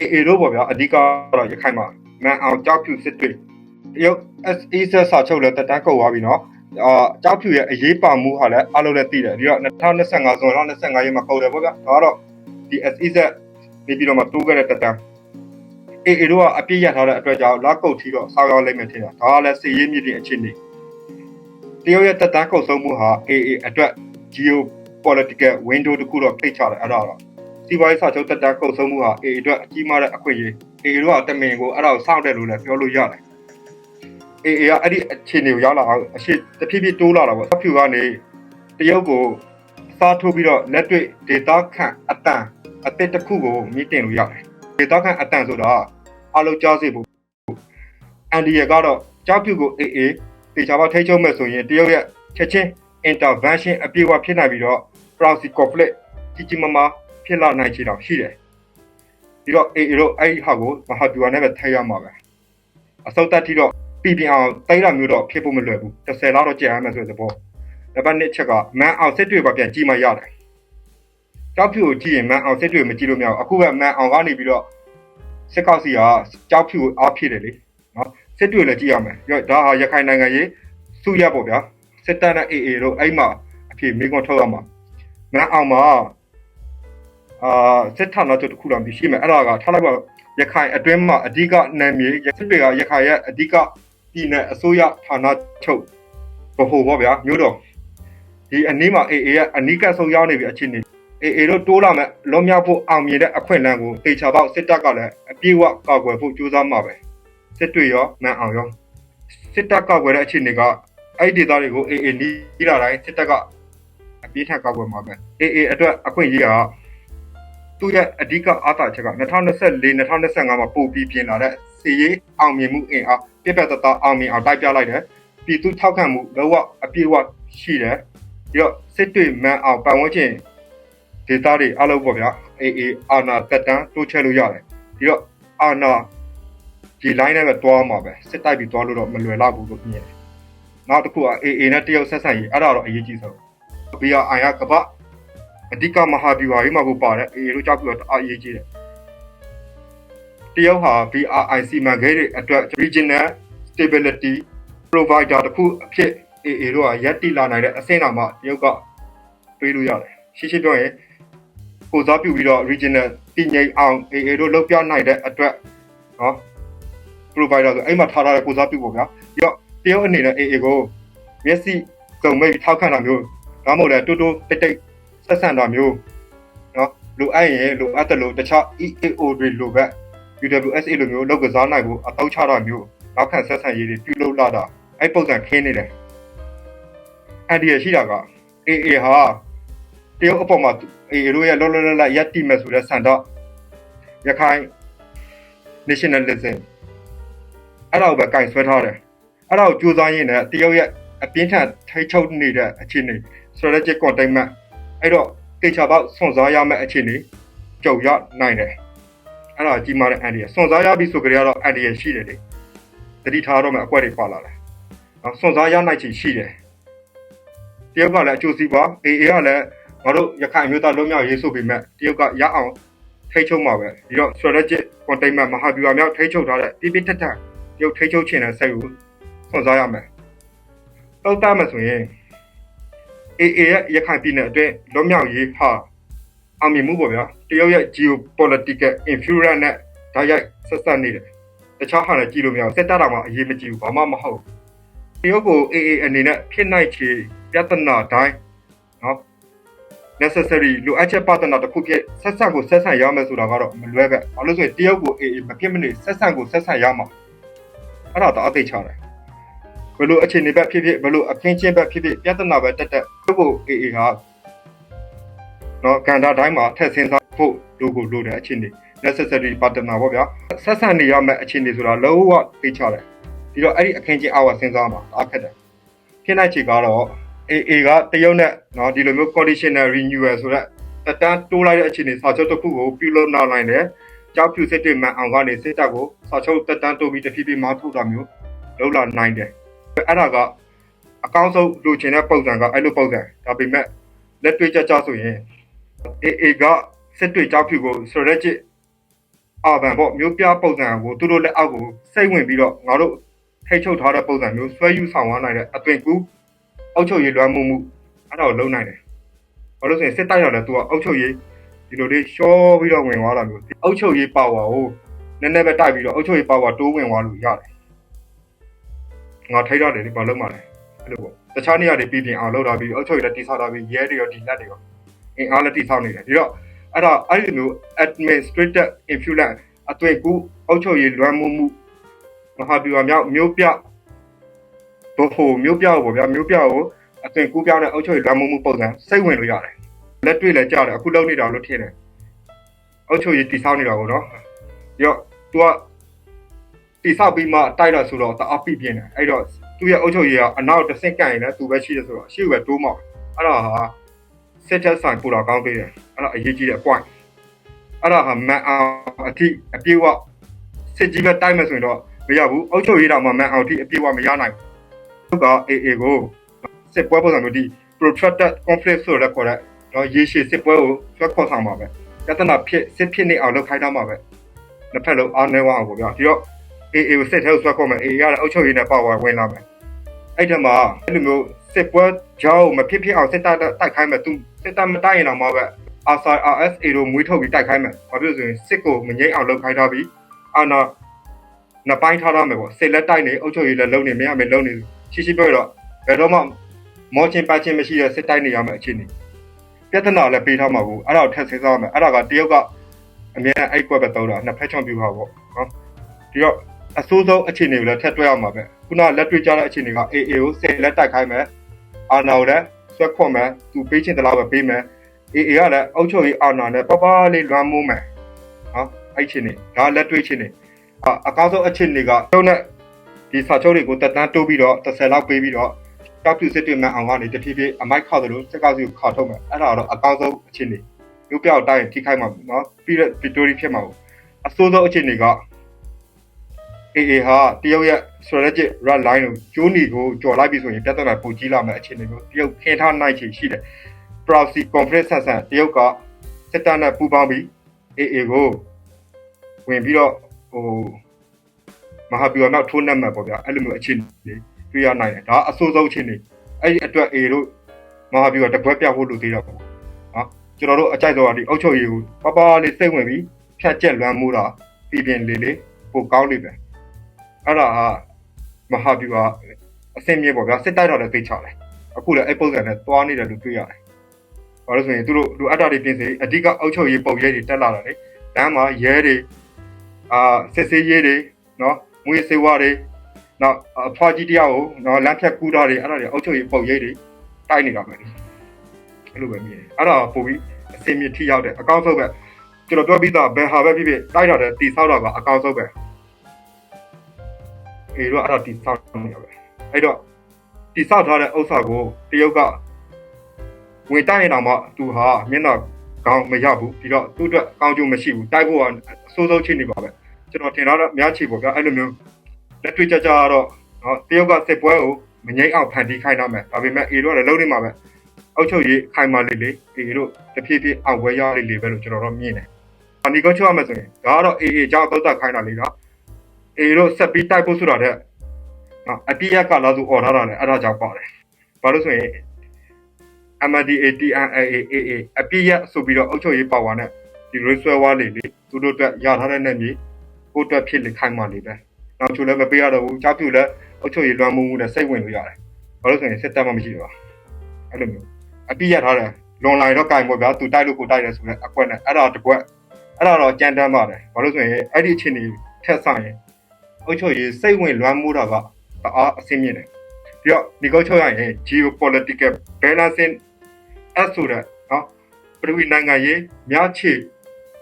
အေအေတို့ပေါ့ဗျာအဓိကတော့ရခိုင်မှာမန်အောင်ကြောက်ဖြူစစ်တွေတရုတ် SE ဆက်စာချုပ်လည်းတက်တန်းကုန်သွားပြီနော်အာကြောက်ဖြူရဲ့အရေးပါမှုဟာလည်းအားလုံးလည်းသိတယ်ဒီတော့2025ဇွန်လ25ရက်မှာကုန်တယ်ပေါ့ဗျာဒါကတော့ဒီ SE ဆက်နေပြီးတော့မှတိုးခဲ့တဲ့တက်တန်းအေအေတို့ကအပြည့်ရထားတဲ့အတွက်ကြောင့်လက်ကုတ်ထီတော့ဆောက်ရောက်လိမ့်မယ်ထင်တာဒါကလည်းစီရေးမြစ်တဲ့အခြေအနေတရုတ်ရဲ့တက်တန်းကုန်ဆုံးမှုဟာအေအေအတွက် geopolitical window တခုတော့ဖိတ်ချတယ်အဲ့ဒါတော့ စီးပွားရေးစာချုပ်တက်တန်းကုန်ဆုံးမှုဟာ AA အတွက်အကြီးမားတဲ့အခွင့်အရေး AA တို့ကတမင်ကိုအဲ့ဒါကိုစောင့်တယ်လို့လည်းပြောလို့ရတယ် AA ကအဲ့ဒီအခြေအနေကိုရောက်လာအောင်အရှိတဖြည်းဖြည်းတိုးလာတာပေါ့ဖြူကနေတရုတ်ကိုစားထိုးပြီးတော့လက်တွေ့ဒေတာခန့်အတန်အသစ်တစ်ခုကိုမြင့်တင်လို့ရတယ်ဒေတာခန့်အတန်ဆိုတာအလုံးကြားစေဖို့အန်ဒီရကတော့ကြောက်ဖြူကို AA တေချာပါထိချုံမဲ့ဆိုရင်တရုတ်ရဲ့ချက်ချင်း intervention အပြည့်အဝဖြစ်နိုင်ပြီးတော့ proxy conflict ကြီးကြီးမားမား ဖြစ်လာနိုင်ချေတော့ရှိတယ်။ဒီတော့အေအေတို့အဲ့ဒီဟာကိုမဟာဗျူဟာနဲ့ပဲထိုက်ရမှာပဲ။အစောတက်ထိတော့ပြည်ပြအောင်တိုက်ရမျိုးတော့ဖြစ်ဖို့မလွယ်ဘူး။30လောက်တော့ကြာရမယ်ဆိုတဲ့သဘော။နံပါတ်1ချက်ကမန်အောင်စစ်တွေပါပြန်ကြည့်မှရတယ်။ကြောက်ဖြူကိုကြည့်ရင်မန်အောင်စစ်တွေမကြည့်လို့မရဘူး။အခုကမန်အောင်ကနေပြီးတော့စစ်ကောက်စီကကြောက်ဖြူကိုအားဖြစ်တယ်လေ။နော်စစ်တွေလည်းကြည့်ရမယ်။ရောဒါဟာရခိုင်နိုင်ငံရေးစုရပေါ့ဗျာ။စစ်တပ်နဲ့အေအေတို့အဲ့မှာအဖြစ်မိကွန်ထုတ်ရမှာ။မန်အောင်မှာ အာစစ်ဌာနချုပ်တစ်ခုတော့ရှိမယ်အဲ့ဒါကထားလိုက်ပါရခိုင်အတွင်းမှာအဓိကနာမည်စစ်တွေကရခိုင်ရဲ့အဓိကပြည်နယ်အစိုးရဌာနချုပ်ဘဟုပေါ့ဗျာမြို့တော်ဒီအနည်းမှာ AA ရဲ့အနီးကပ်ဆုံးရောက်နေပြီအချင်းနေ AA တို့တိုးလာမဲ့လွန်မြောက်ဖို့အောင်မြင်တဲ့အခွင့်အလမ်းကိုတေချာပေါက်စစ်တပ်ကလည်းအပြည့်အဝကာကွယ်ဖို့ကြိုးစားမှာပဲစစ်တွေရောမန်အောင်ရောစစ်တပ်ကာကွယ်တဲ့အချင်းတွေကအဲ့ဒီဒေသတွေကို AA နီးလာတိုင်းစစ်တပ်ကအပြည့်ထက်ကာကွယ်မှာပဲ AA အတွက်အခွင့်အရေးက သူ့ရဲ့အဓိကအားသာချက်က2024 2025မှာပိုပြီးပြင်လာတဲ့စီရေးအောင်မြင်မှုအင်အားပြက်ပြက်တသားအောင်မြင်အောင်တိုက်ပြလိုက်တယ်ပြည်သူထောက်ခံမှုလောကအပြည့်အဝရှိတယ်ပြီးတော့စစ်တွေမန်အောင်ပတ်ဝန်းကျင်ဒေတာတွေအလုပ်ပေါ့ဗျာအေးအေးအာနာတက်တန်းတိုးချဲလို့ရတယ်ပြီးတော့အာနာဒီ line နဲ့ပဲတွားမှာပဲစစ်တိုက်ပြီးတွားလို့တော့မလွယ်တော့ဘူးလို့မြင်တယ်နောက်တစ်ခုကအေးအေးနဲ့တရုတ်ဆက်ဆံရေးအဲ့ဒါတော့အရေးကြီးဆုံး BRI ကကမ္ဘာ အဓိကမဟာဗျူဟာရေးမှာကိုပါတယ်အေတို့ကြောက်ပြီးတော့တအားအရေးကြီးတယ်တရုတ်ဟာ BRI စီမံကိန်းတွေအတွက် regional stability provider တခုအဖြစ်အေအေတို့ကရက်တိလာနိုင်တဲ့အဆင့်တော်မှာတရုတ်ကတွေးလို့ရတယ်ရှင်းရှင်းပြောရင်ကိုစားပြုပြီးတော့ regional တည်ငြိမ်အောင်အေအေတို့လုပ်ပြနိုင်တဲ့အတွက်နော် provider ဆိုအဲ့မှာထားထားတဲ့ကိုစားပြုပေါ့ဗျာပြီးတော့တရုတ်အနေနဲ့အေအေကိုမျက်စိစုံမိတ်ထောက်ခံတာမျိုးဒါမှမဟုတ်လည်းတိုးတိုးတိတ်တိတ် ဆက်ဆံတာမျိုးနော်လိုအပ်ရင်လိုအပ်တယ်လို့တခြား EAO တွေလိုပဲ UWSA လိုမျိုးလောက်ကစားနိုင်ဖို့အတောက်ချတာမျိုးနောက်ခံဆက်ဆံရေးတွေပြုလုပ်လာတာအဲ့ပုံစံခင်းနေတယ်အန်ဒီရရှိတာက AA ဟာတရုတ်အပေါ်မှာ AA တို့ရဲ့လောလောလတ်လတ်ရက်တိမဲ့ဆိုတဲ့ဆန္ဒရခိုင် nationalism အဲ့ဒါကိုပဲကင်ဆွဲထားတယ်အဲ့ဒါကိုကြိုးစားရင်းနဲ့တရုတ်ရဲ့အပြင်းထန်ထိချုပ်နေတဲ့အခြေအနေ strategic containment အဲ့တော့တေချာပေါက်စွန့်စားရမယ့်အခြေအနေကြုံရနိုင်တယ်အဲ့ဒါကြီးမားတဲ့အန်ဒီရစွန့်စားရပြီဆိုကြတော့အန်ဒီရရှိတယ်လေတတိထားတော့မှအကွက်တွေခွာလာတယ်နော်စွန့်စားရနိုင်ချင်ရှိတယ်တရုတ်ကလည်းအကျိုးစီးပွားအေအေကလည်းငါတို့ရခိုင်မျိုးသားလုံးမြောက်ရေးဆိုပေမဲ့တရုတ်ကရအောင်ထိချုပ်မှာပဲဒီတော့ strategic containment မဟာဗျူဟာမြောက်ထိချုပ်ထားတဲ့ပြပြထက်ထက်တရုတ်ထိချုပ်ချင်တဲ့စိတ်ကိုစွန့်စားရမယ်တော့တာမယ်ဆိုရင် AA ရဲ့ရခိုင်ပြည်နယ်အတွင်းလွတ်မြောက်ရေးဟာအောင်မြင်မှုပေါ့ဗျာတရုတ်ရဲ့ geopolitical influence နဲ့ဓာတ်ရိုက်ဆက်ဆက်နေတယ်တခြားဟာလည်းကြည့်လို့မရဘူးစစ်တပ်တော်မှာအရေးမကြီးဘူးဘာမှမဟုတ်တရုတ်ကို AA အနေနဲ့ဖြစ်နိုင်ချေပြဿနာတိုင်းနော် necessary လိုအပ်ချက်ပါတနာတစ်ခုဖြစ်ဆက်ဆက်ကိုဆက်ဆံရမယ်ဆိုတာကတော့မလွဲပဲဘာလို့ဆိုရင်တရုတ်ကို AA မဖြစ်မနေဆက်ဆံကိုဆက်ဆံရမှာအဲ့ဒါတော့အသိချတယ် ဘယ်လိုအခြေအနေပဲဖြစ်ဖြစ်ဘယ်လိုအခင်းချင်းပဲဖြစ်ဖြစ်ပြဿနာပဲတက်တက်သူ့ကို AA ကနော်ကန်တာတိုင်းမှာထည့်ဆင်းစားဖို့လိုကိုလိုတဲ့အခြေအနေ necessary partner ပေါ့ဗျာဆက်ဆံနေရမယ့်အခြေအနေဆိုတာလုံးဝသိချတယ်ပြီးတော့အဲ့ဒီအခင်းချင်းအားဝစဉ်းစားမှာအားခက်တယ်ဖြစ်နိုင်ချေကတော့ AA ကတရုတ်နဲ့နော်ဒီလိုမျိုး conditional renewal ဆိုတော့တက်တန်းတိုးလိုက်တဲ့အခြေအနေစာချုပ်တစ်ခုကိုပြုလုပ်နောက်နိုင်တယ်ကြောက်ဖြူစစ်တွေမှန်အောင်ကနေစစ်တပ်ကိုစာချုပ်တက်တန်းတိုးပြီးတဖြည်းဖြည်းမထုတ်တာမျိုးလုပ်လာနိုင်တယ် အဲ့ဒါကအကောင်းဆုံးလိုချင်တဲ့ပုံစံကအဲ့လိုပုံစံဒါပေမဲ့လက်တွေ့ကြကြဆိုရင် AA ကစစ်တွေကြောက်ဖြူကို strategic အာဗန်ပေါ့မျိုးပြပုံစံကိုသူတို့လက်အောက်ကိုစိတ်ဝင်ပြီးတော့ငါတို့ထိတ်ချုပ်ထားတဲ့ပုံစံမျိုးဆွဲယူဆောင်သွားနိုင်တဲ့အသွင်ကူးအောက်ချုပ်ရေးလွှမ်းမှုမှုအဲ့ဒါကိုလုံနိုင်တယ်ဘာလို့ဆိုရင်စစ်တိုက်ရတယ်သူကအောက်ချုပ်ရေးဒီလိုလေးရှော့ပြီးတော့ဝင်သွားတာမျိုးအောက်ချုပ်ရေးပါဝါကိုနည်းနည်းပဲတိုက်ပြီးတော့အောက်ချုပ်ရေးပါဝါတိုးဝင်သွားလို့ရတယ် ငါထိတ်ရတယ်ဒီဘာလို့မှလဲအဲ့လိုပေါ့တခြားနေရာတွေပြည်ပြင်အောင်လုပ်တာပြီးအောက်ချုပ်ရေးလည်းတိဆောက်တာပြီးရဲတွေရောဒီလက်တွေရောအင်အားလည်းတိဆောက်နေတယ်ဒီတော့အဲ့တော့အဲ့ဒီမျိုး administrative influence အသွင်ကူအုပ်ချုပ်ရေးလွှမ်းမိုးမှုမဟာဗျူဟာမြောက်မျိုးပြဘဖို့မျိုးပြကိုဗျာမျိုးပြကိုအသွင်ကူပြောင်းတဲ့အုပ်ချုပ်ရေးလွှမ်းမိုးမှုပုံစံစိတ်ဝင်လို့ရတယ်လက်တွေ့လည်းကြားတယ်အခုလုပ်နေတာလို့ထင်တယ်အုပ်ချုပ်ရေးတိဆောက်နေတာကိုနော်ပြီးတော့ तू က တိဆောက်ပြီးမှတိုက်တာဆိုတော့တအားပြပြင်းတယ်အဲ့တော့သူ့ရဲ့အုပ်ချုပ်ရေးကအနောက်တစ်ဆင့်ကန်ရင်လည်းသူပဲရှိတယ်ဆိုတော့ရှေ့ပဲတိုးမောက်အဲ့ဒါဟာစစ်တပ်ဆိုင်ပူတော်ကောင်းသေးတယ်အဲ့ဒါအရေးကြီးတဲ့ point အဲ့ဒါဟာမန်အောင်အထိအပြေဝစစ်ကြီးပဲတိုက်မယ်ဆိုရင်တော့မရဘူးအုပ်ချုပ်ရေးတောင်မှမန်အောင်အထိအပြေဝမရနိုင်ဘူးသူက AA ကိုစစ်ပွဲပုံစံမျိုးဒီ protracted conflict ဆိုတဲ့ခေါ်တဲ့တော့ရေရှည်စစ်ပွဲကိုဆွဲခေါ်ဆောင်ပါပဲပြဿနာဖြစ်စစ်ဖြစ်နေအောင်လုပ်ခိုင်းတော့မှာပဲတစ်ဖက်လုံးအားနည်းအောင်ပေါ့ဗျာဒီတော့ AA ကိုစစ်ထဲကိုဆွဲခေါ်မယ် AA ရတဲ့အုပ်ချုပ်ရေးနဲ့ပါဝါဝင်လာမယ်အဲ့ဒီမှာအဲ့လိုမျိုးစစ်ပွဲကြောင်းမဖြစ်ဖြစ်အောင်စစ်တပ်တိုက်ခိုင်းမယ်သူစစ်တပ်မတိုက်ရင်တော့မှပဲ RSA RSA တို့မွေးထုတ်ပြီးတိုက်ခိုင်းမယ်။ဘာဖြစ်လို့ဆိုရင်စစ်ကိုမငိမ့်အောင်လုပ်ခိုင်းထားပြီးအာနာနှစ်ပိုင်းထားရမယ်ပေါ့။စစ်လက်တိုက်နေအုပ်ချုပ်ရေးလည်းလုံးနေမရမယ်လုံးနေရှိရှိပြောတော့ဘယ်တော့မှမောချင်းပတ်ချင်းမရှိတဲ့စစ်တိုက်နေရမယ်အခြေအနေ။ပြဿနာလည်းပေးထားမှာဘူး။အဲ့ဒါကိုထပ်စဉ်းစားရမယ်။အဲ့ဒါကတရုတ်ကအမြဲတမ်းအဲ့ကွက်ပဲတောင်းတာနှစ်ဖက်ချောင်းပြူဟာပေါ့နော်။ဒီတော့ အဆိုးဆုံးအခြေအနေကိုလည်းထပ်တွဲရမှာပဲ။ခုနလက်တွေ့ကြတဲ့အခြေအနေက AA ကိုစစ်လက်တိုက်ခိုင်းမယ်။အာနာကိုလည်းဆွဲခွတ်မယ်။သူပေးချင်တဲ့လောက်ပဲပေးမယ်။ AA ကလည်းအုတ်ချုပ်ရေးအာဏာနဲ့ပပလေးလွှမ်းမိုးမယ်နော်အဲ့ချင်းနေဒါလက်တွေ့ချင်းနေအအကောင်းဆုံးအချင်းတွေကကျုံနဲ့ဒီစာချုပ်တွေကိုတက်တန်းတိုးပြီးတော့30လောက်ပေးပြီးတော့တောက်ပြစစ်တွေမှန်အောင်ကနေတဖြည်းဖြည်းအမိုက်ခောက်သလိုစက်ကောက်စီကိုခောက်ထုတ်မယ်အဲ့ဒါတော့အကောင်းဆုံးအချင်းနေမျိုးပြောက်တိုင်းထိခိုက်မှာနော်ပြီးတော့ victory ဖြစ်မှာပေါ့အဆိုးဆုံးအချင်းတွေက AA ဟာတရုတ်ရဲ့ strategic red line ကိုကျိုးနီကိုကြော်လိုက်ပြီဆိုရင်ပြဿနာပိုကြီးလာမယ့်အခြေအနေမျိုးတရုတ်ခင်းထားနိုင်ချေရှိတယ် proxy conference ဆန်ဆန်တရုတ်ကစစ်တပ်နဲ့ပူးပေါင်းပြီး AA ကိုဝင်ပြီးတော့ဟိုမဟာဗျူဟာနောက်ထိုးနှက်မှာပေါ့ဗျာအဲ့လိုမျိုးအခြေအနေတွေ့ရနိုင်တယ်ဒါအဆိုးဆုံးအခြေအနေအဲ့ဒီအတွက် A တို့မဟာဗျူဟာတပွဲပြဖို့လိုသေးတော့ပေါ့နော်ကျွန်တော်တို့အကြိုက်ဆုံးကဒီအုတ်ချုပ်ရေးကိုပပလေးစိတ်ဝင်ပြီးဖြတ်ကျက်လွမ်းမှုတာပြည်ပြင်းလေးလေးပိုကောင်းနေပဲ အဲ့ဒါဟာမဟာဗျူဟာအစင်းမြေပေါ့ဗျာစစ်တိုက်တော့လည်းသိချတယ်အခုလည်းအဲ့ပုံစံနဲ့တွားနေတယ်လို့တွေ့ရတယ်ဘာလို့ဆိုရင်သူတို့လူအပ်တာတွေပြင်စေအဓိကအုပ်ချုပ်ရေးပုံရိပ်တွေတက်လာတာလေလမ်းမှာရဲတွေအာစစ်စေးရေးတွေနော်မွေးစေဝါတွေနောက်အဖွားကြီးတယောက်ကိုနော်လမ်းဖြတ်ကူးတာတွေအဲ့ဒါတွေအုပ်ချုပ်ရေးပုံရိပ်တွေတိုက်နေတာပဲလေအဲ့လိုပဲမြင်တယ်အဲ့ဒါပို့ပြီးအစင်မြင့်ထိရောက်တယ်အကောင်းဆုံးပဲကျွန်တော်ပြောပြီးသားဘယ်ဟာပဲဖြစ်ဖြစ်တိုက်တာတဲ့တီဆောက်တာကအကောင်းဆုံးပဲ အေးတော့အဲ့ဒါတီဆောက်နေရပဲအဲ့တော့တီဆောက်ထားတဲ့ဥစ္စာကိုတရုတ်ကဝင်တိုက်ရင်တော့မှသူဟာမျက်နှာကောင်းမရဘူးပြီးတော့သူ့အတွက်ကောင်းကျိုးမရှိဘူးတိုက်ဖို့ကအဆိုးဆုံးချိန်နေပါပဲကျွန်တော်ထင်တာတော့အများကြီးပေါ့ဗျာအဲ့လိုမျိုးလက်တွေ့ကြကြတော့နော်တရုတ်ကစစ်ပွဲကိုမငိမ့်အောင်ဖန်တီးခိုင်းတော့မယ်ဒါပေမဲ့အေတို့ကလည်းလုံးနေမှာပဲအောက်ချုပ်ရေးခိုင်မာလေးလေးအေတို့တဖြည်းဖြည်းအောင်ဝဲရလေးလေးပဲလို့ကျွန်တော်တို့မြင်တယ်အနီကောချုပ်ရမယ်ဆိုရင်ဒါကတော့အေအေကြောင့်သုတ်တက်ခိုင်းတာလေးနော် အေတို့ဆက်ပြီးတိုက်ဖို့ဆိုတာတဲ့နော်အပြည့်ရကလာသူអော်ထားတာလည်းအဲ့ဒါကြောင့်ပါတယ်ဘာလို့ဆိုရင် MDA TNAA အပြည့်ရဆိုပြီးတော့အုပ်ချုပ်ရေးပါဝါနဲ့ဒီရွေးဆွဲဝါးလေးလေသူတို့အတွက်ရထားတဲ့နယ်မြေကိုအတွက်ဖြစ်လေခိုင်းမှလေပဲနောက်ချိုလည်းမပေးရတော့ဘူးကြောက်ပြူလည်းအုပ်ချုပ်ရေးလွှမ်းမိုးမှုနဲ့စိတ်ဝင်လို့ရတယ်ဘာလို့ဆိုရင်စစ်တပ်မှမရှိတော့အဲ့လိုမျိုးအပြည့်ရထားတယ်လွန်လာတော့ကင်ပေါ့ဗျာသူတိုက်လို့ကိုတိုက်တယ်ဆိုတော့အကွက်နဲ့အဲ့ဒါတကွက်အဲ့ဒါတော့ကြမ်းတမ်းပါတယ်ဘာလို့ဆိုရင်အဲ့ဒီအချိန်ကြီးထက်ဆိုင်ရင် အုပ်ချုပ်ရေးစိတ်ဝင်လွှမ်းမိုးတာကတအားအဆင်မြင့်တယ်ပြီးတော့ဒီကောက်ချုပ်ရရင် geopolitical balancing အဲ့ဆိုတဲ့နော်ပထဝီနိုင်ငံရေးများချေ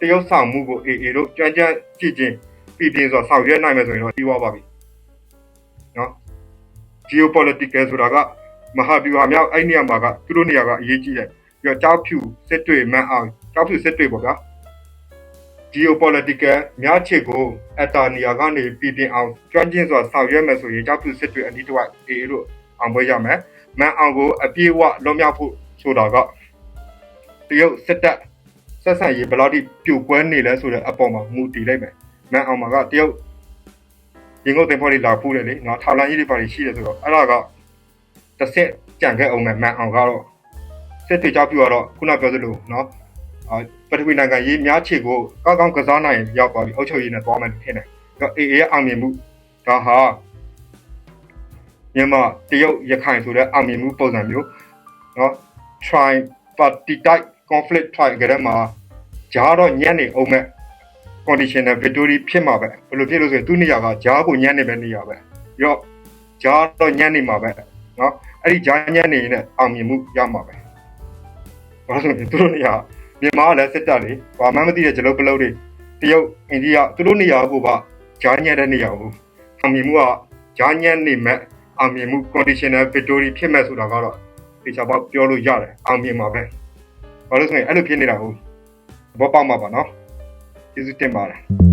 တရုတ်ဆောင်မှုကိုအေအေတို့ကြမ်းကြမ်းကြည့်ချင်းပြည်ပြင်းစွာဆောင်ရွက်နိုင်မယ်ဆိုရင်တော့ပြီးသွားပါပြီနော် geopolitical ဆိုတာကမဟာဗျူဟာမြောက်အဲ့နေရာမှာကသူတို့နေရာကအရေးကြီးတယ်ပြီးတော့ကြောက်ဖြူစစ်တွေမှန်အောင်ကြောက်ဖြူစစ်တွေပေါ့ဗျာ geopolitical များချေကိုအတာနေရာကနေပြည်ပြင်းအောင်ကျွမ်းကျင်စွာဆောင်ရွက်မယ်ဆိုရင်ကြောက်ဖြူစစ်တွေအနီးတစ်ဝိုက်အေအေတို့အောင်ပွဲရမယ်မှန်အောင်ကိုအပြည့်အဝလွန်မြောက်ဖို့ဆိုတာကတရုတ်စစ်တပ်စဆက်ဆံရေးဘယ်လောက်ထိပြိုကွဲနေလဲဆိုတဲ့အပေါ်မှာမူတည်လိုက်မယ်မန်အောင်မှာကတရုတ်ရင်ကုန်တင်ဖို့လေးလာပူးတယ်လေနော်ထောင်လန်းကြီးတွေပါရှိတယ်ဆိုတော့အဲ့ဒါကတစ်ဆက်ကြံခဲ့အောင်မယ်မန်အောင်ကတော့စစ်တေကြောက်ပြတော့ခုနပြောသလိုနော်အာ ပထဝီနိုင်ငံရေးများချေကိုကောက်ကောက်ကစားနိုင်ရောက်သွားပြီးအုပ်ချုပ်ရေးနဲ့သွားမယ်ထင်တယ်။တော့အေအေရဲ့အောင်မြင်မှုဒါဟာမြန်မာတရုတ်ရခိုင်ဆိုတဲ့အောင်မြင်မှုပုံစံမျိုးနော် try party type conflict try ကြတဲ့မှာဂျားတော့ညံ့နေအောင်မဲ့ conditional victory ဖြစ်မှာပဲဘယ်လိုဖြစ်လို့ဆိုရင်သူ့နေရာကဂျားကိုညံ့နေပဲနေရာပဲပြီးတော့ဂျားတော့ညံ့နေမှာပဲနော်အဲ့ဒီဂျားညံ့နေရင်အောင်မြင်မှုရမှာပဲဘာလို့လဲသူတို့နေရာ မြန်မာကလည်းစစ်တပ်လေဘာမှမသိတဲ့ဂျလုတ်ပလုတ်တွေတရုတ်အိန္ဒိယသူတို့နေရာကိုပါဂျာညံ့တဲ့နေရာကိုအောင်မြင်မှုကဂျာညံ့နေမဲ့အောင်မြင်မှု conditional victory ဖြစ်မဲ့ဆိုတာကတော့ဒီချာပေါ့ပြောလို့ရတယ်အောင်မြင်မှာပဲဘာလို့ဆိုရင်အဲ့လိုဖြစ်နေတာဟုတ်ဘောပေါက်မှာပါနော်ကျေးဇူးတင်ပါတယ်